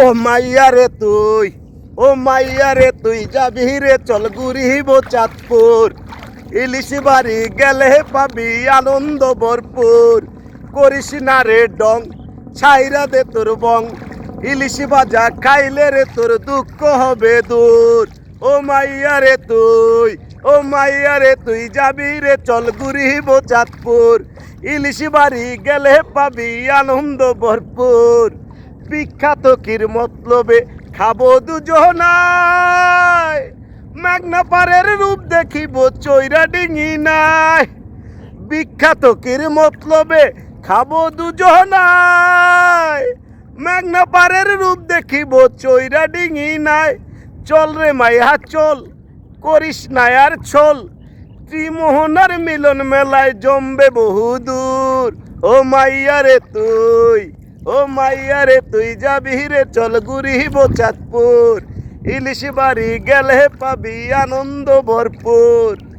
ও মাইয়া রে তুই, ও মাইয়া রে তুই যাবি রে, চল গুরিব চাঁদপুর। ইলিশ বাড়ি গেলে পাবি আনন্দ ভরপুর। করিস না রে ডং, ছাইরা দে তোর বং। ইলিশ ভাজা খাইলে রে তোর দুঃখ হবে দূর। ও মাইয়া রে তুই, ও মাইয়া রে তুই যাবি রে, চল গুরিব চাঁদপুর। ইলিশ বাড়ি গেলে পাবি আনন্দ ভরপুর। বিখ্যাত কির মতলবে, খাব দুজনায়। মেঘনা পারের রূপ দেখিব, চৈরা ডিঙি নাই। বিখ্যাত কির মতলবে, খাব দুজনায়। মেঘনা পারের রূপ দেখিব, চৈরা ডিঙি নাই। চল রে মাইয়া, চল, করিস না আর ছল। ত্রিমোহনার মিলন মেলায় জমবে বহুদূর। ও মাইয়া রে তুই। ও মাইয়া রে, তুই যাবি রে, চল গুরিব চাঁদপুর। ইলিশ বাড়ি গেলে পাবি আনন্দ ভরপুর।